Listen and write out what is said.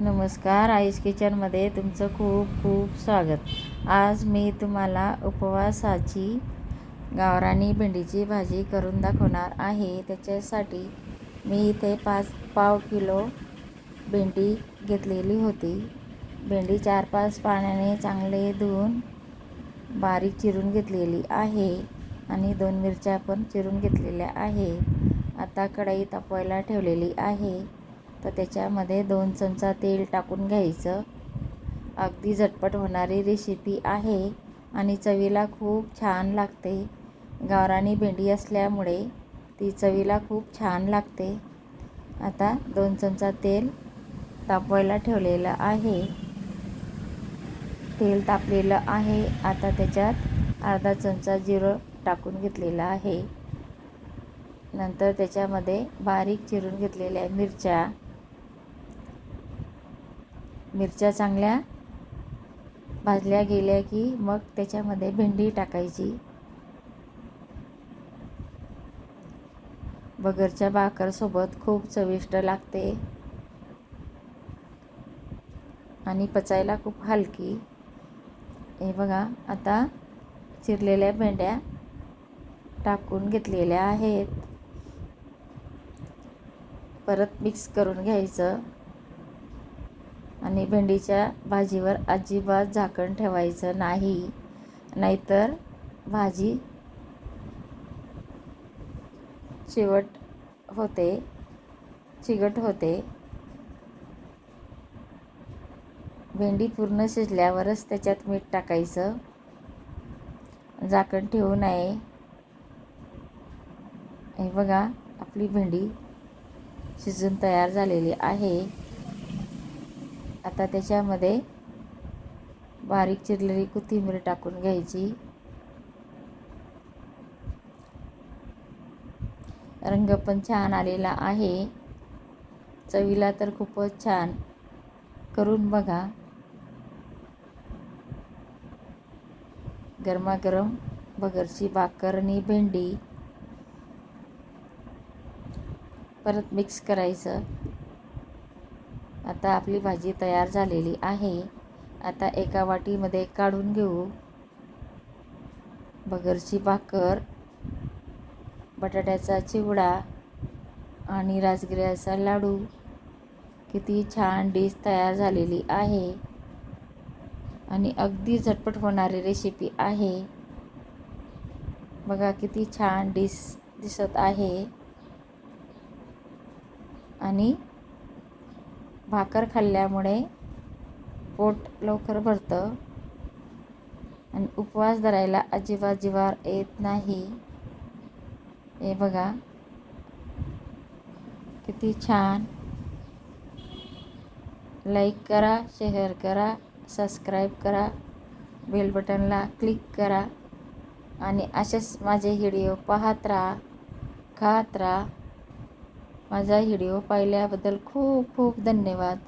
नमस्कार आईस किचनमध्ये तुमचं खूप खूप स्वागत. आज मी तुम्हाला उपवासाची गावरानी भेंडीची भाजी करून दाखवणार आहे. त्याच्यासाठी मी इथे पाच पाव किलो भेंडी घेतलेली होती. भेंडी चार पाच पाण्याने चांगले धुवून बारीक चिरून घेतलेली आहे आणि दोन मिरच्या पण चिरून घेतलेल्या आहे आता कढई तापवायला ठेवलेली आहे. तर त्याच्यामध्ये दोन चमचा तेल टाकून घ्यायचं. अगदी झटपट होणारी रेसिपी आहे आणि चवीला खूप छान लागते. गावरानी भेंडी असल्यामुळे ती चवीला खूप छान लागते. आता दोन चमचा तेल तापवायला ठेवलेलं आहे. तेल तापलेलं आहे. आता त्याच्यात अर्धा चमचा जिरं टाकून घेतलेलं आहे. नंतर त्याच्यामध्ये बारीक चिरून घेतलेल्या मिरच्या मिरच्या चांगल्या भाजल्या गेल्या की मग त्याच्यामध्ये भेंडी टाकायची. बगरच्या भाकरसोबत खूप चविष्ट लागते. आणि पचायला खूप हलकी. हे बघा आता चिरलेल्या भेंड्या टाकून घेतलेल्या आहेत. परत मिक्स करून घ्यायचं. आणि भेंडीच्या भाजीवर अजिबात झाकण ठेवायचं नाही. नाहीतर भाजी चिवट होते चिकट होते. भेंडी पूर्ण शिजल्यावरच त्याच्यात मीठ टाकायचं. झाकण ठेवू नये. हे बघा आपली भेंडी शिजून तयार झालेली आहे. आता त्याच्यामध्ये बारीक चिरलेली कोथिंबीर टाकून घ्यायची. रंग पण छान आलेला आहे. चवीला तर खूपच छान. करून बघा. गरमागरम बगरची भाकरणी आणि भेंडी. परत मिक्स करायचं. आता आपली भाजी तयार झालेली आहे. आता एका वाटीमध्ये काढून घेऊ. बगरची भाकर बटाट्याचा चिवडा आणि राजगिऱ्याचा लाडू. किती छान डिश तयार झालेली आहे. आणि अगदी झटपट होणारी रेसिपी आहे. बघा किती छान डिश दिसत आहे. आणि भाकर खाल्ल्यामुळे पोट लवकर भरतं आणि उपवास धरायला अजिबात जिवार येत नाही. हे बघा. किती छान. लाईक करा शेअर करा सबस्क्राईब करा बेल बटनला क्लिक करा आणि असेच माझे व्हिडिओ पाहत राहा खात राहा. माझा व्हिडिओ पाहिल्याबद्दल खूप खूप धन्यवाद.